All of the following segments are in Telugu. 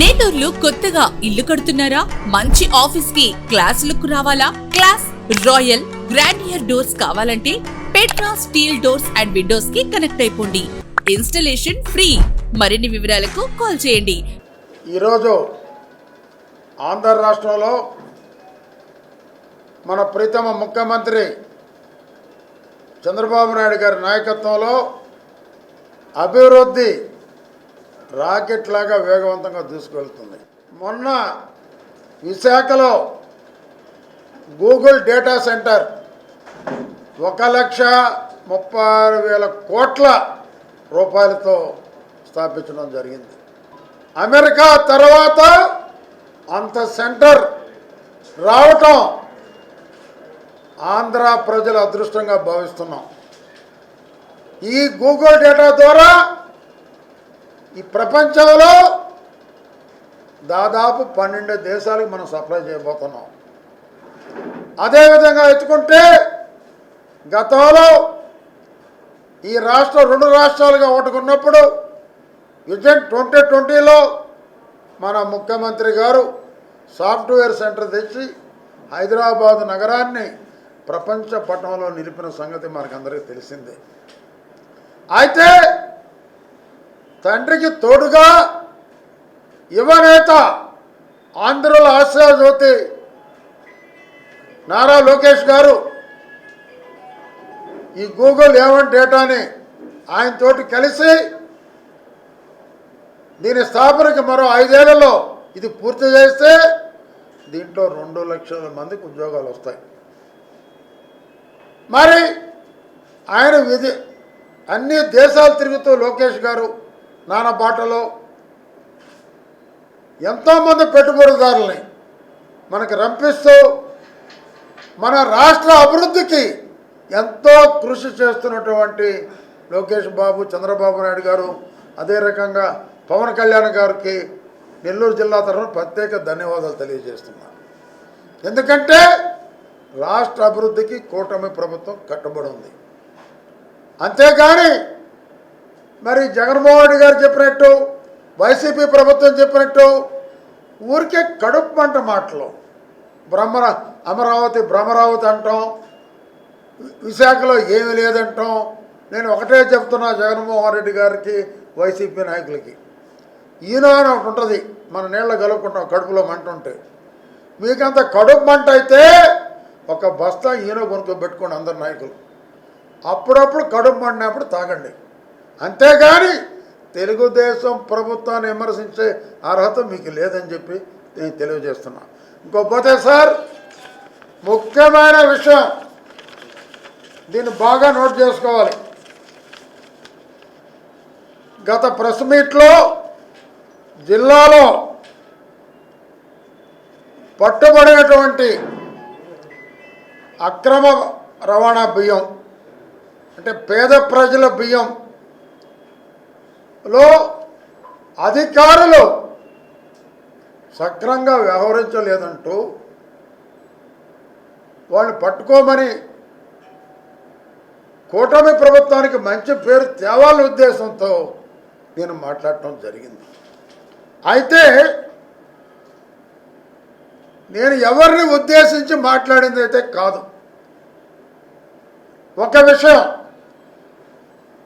నేటూర్లు కొత్తగా ఇల్లు కడుతున్నారా? మంచి ఆఫీస్కి క్లాస్ లుక్ రావాలా? క్లాస్ రాయల్ గ్రాండియర్ డోర్స్ కావాలంటే పెట్రా స్టీల్ డోర్స్ అండ్ విండోస్కి కనెక్ట్ అయిపోండి. Installation free. మరిన్ని వివరాలకు కాల్ చేయండి. ఈరోజు ఆంధ్ర రాష్ట్రంలో మన ప్రీతమ ముఖ్యమంత్రి చంద్రబాబు నాయుడు గారి నాయకత్వంలో అభివృద్ధి రాకెట్ లాగా వేగవంతంగా దూసుకెళ్తుంది మొన్న విశాఖలో గూగుల్ డేటా సెంటర్ ఒక లక్ష ముప్పై ఆరు వేల కోట్ల రూపాయలతో స్థాపించడం జరిగింది. అమెరికా తర్వాత అంత సెంటర్ రావటం ఆంధ్ర ప్రజల అదృష్టంగా భావిస్తున్నాం. ఈ గూగుల్ డేటా ద్వారా ఈ ప్రపంచంలో దాదాపు పన్నెండు దేశాలకు మనం సప్లై చేయబోతున్నాం. అదేవిధంగా ఎత్తుకుంటే గతంలో ఈ రాష్ట్రం రెండు రాష్ట్రాలుగా ఓటుకున్నప్పుడు విజన్ ట్వంటీ ట్వంటీలో మన ముఖ్యమంత్రి గారు సాఫ్ట్వేర్ సెంటర్ తెచ్చి హైదరాబాద్ నగరాన్ని ప్రపంచ పట్టణంలో నిలిపిన సంగతి మనకందరికీ తెలిసిందే. అయితే తండ్రికి తోడుగా యువనేత ఆంధ్రుల ఆశ్రయజ్యోతి నారా లోకేష్ గారు ఈ గూగుల్ ఏవన్ డేటాని ఆయనతోటి కలిసి దీని స్థాపనకి మరో ఐదేళ్ళలో ఇది పూర్తి చేస్తే దీంట్లో రెండు లక్షల మందికి ఉద్యోగాలు వస్తాయి. మరి ఆయన విధి అన్ని దేశాలు తిరుగుతూ లోకేష్ గారు నాన్నపాటలో ఎంతోమంది పెట్టుబడిదారుల్ని మనకి రంపిస్తూ మన రాష్ట్ర అభివృద్ధికి ఎంతో కృషి చేస్తున్నటువంటి లోకేష్ బాబు చంద్రబాబు నాయుడు గారు అదే రకంగా పవన్ కళ్యాణ్ గారికి నెల్లూరు జిల్లా తరఫున ప్రత్యేక ధన్యవాదాలు తెలియజేస్తున్నాను ఎందుకంటే రాష్ట్ర అభివృద్ధికి కూటమి ప్రభుత్వం కట్టుబడి ఉంది. అంతేగాని మరి జగన్మోహన్ రెడ్డి గారు చెప్పినట్టు వైసీపీ ప్రభుత్వం చెప్పినట్టు ఊరికే కడుపు మంట మాటలు. బ్రహ్మర అమరావతి బ్రహ్మరావతి అంటాం విశాఖలో ఏమీ లేదంటాం. నేను ఒకటే చెప్తున్నా జగన్మోహన్ రెడ్డి గారికి వైసీపీ నాయకులకి. ఈయన అని ఒకటి ఉంటుంది మన నీళ్ళ కలుపుకుంటాం కడుపులో మంట ఉంటే. మీకంత కడుపు మంట అయితే ఒక బస్తా ఈయన కొనుక్కో పెట్టుకోండి అందరు నాయకులు. అప్పుడప్పుడు కడుపు మండినప్పుడు తాగండి. అంతేగాని తెలుగుదేశం ప్రభుత్వాన్ని విమర్శించే అర్హత మీకు లేదని చెప్పి నేను తెలియజేస్తున్నా. ఇంకోపోతే సార్ ముఖ్యమైన విషయం దీన్ని బాగా నోట్ చేసుకోవాలి. గత ప్రెస్ మీట్లో జిల్లాలో పట్టుబడినటువంటి అక్రమ రవాణా బియ్యం అంటే పేద ప్రజల బియ్యం లో అధికారులు సక్రంగా వ్యవహరించలేదంటూ వాళ్ళు పట్టుకోమని కూటమి ప్రభుత్వానికి మంచి పేరు తేవాల ఉద్దేశంతో నేను మాట్లాడటం జరిగింది. అయితే నేను ఎవరిని ఉద్దేశించి మాట్లాడింది అయితే కాదు. ఒక విషయం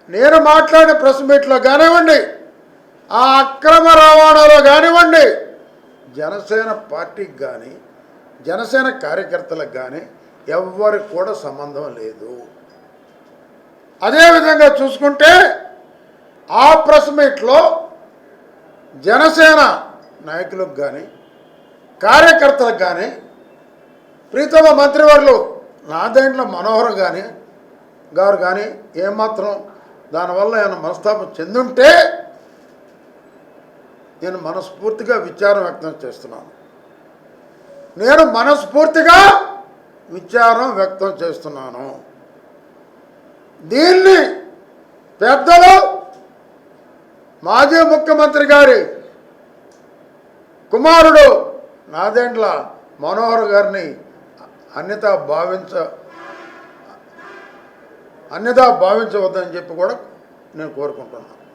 నేను మాట్లాడిన ప్రెస్ మీట్లో కానివ్వండి ఆ అక్రమ రవాణాలో కానివ్వండి జనసేన పార్టీకి కానీ జనసేన కార్యకర్తలకు కానీ ఎవ్వరికి కూడా సంబంధం లేదు. అదేవిధంగా చూసుకుంటే ఆ ప్రెస్ మీట్లో జనసేన నాయకులకు కానీ కార్యకర్తలకు కానీ ప్రీతమ మంత్రివర్లు నా దేంట్లో మనోహర్ కానీ గారు కానీ ఏమాత్రం దానివల్ల ఏమైనా మనస్తాపం చెందుంటే నేను మనస్ఫూర్తిగా విచారం వ్యక్తం చేస్తున్నాను. నేను మనస్ఫూర్తిగా విచారం వ్యక్తం చేస్తున్నాను. దీన్ని పెద్దలు మాజీ ముఖ్యమంత్రి గారి కుమారుడు నాదేండ్ల మనోహర్ గారిని అన్యత భావించ అన్యదా భావించవద్దని చెప్పి కూడా నేను కోరుకుంటున్నాను.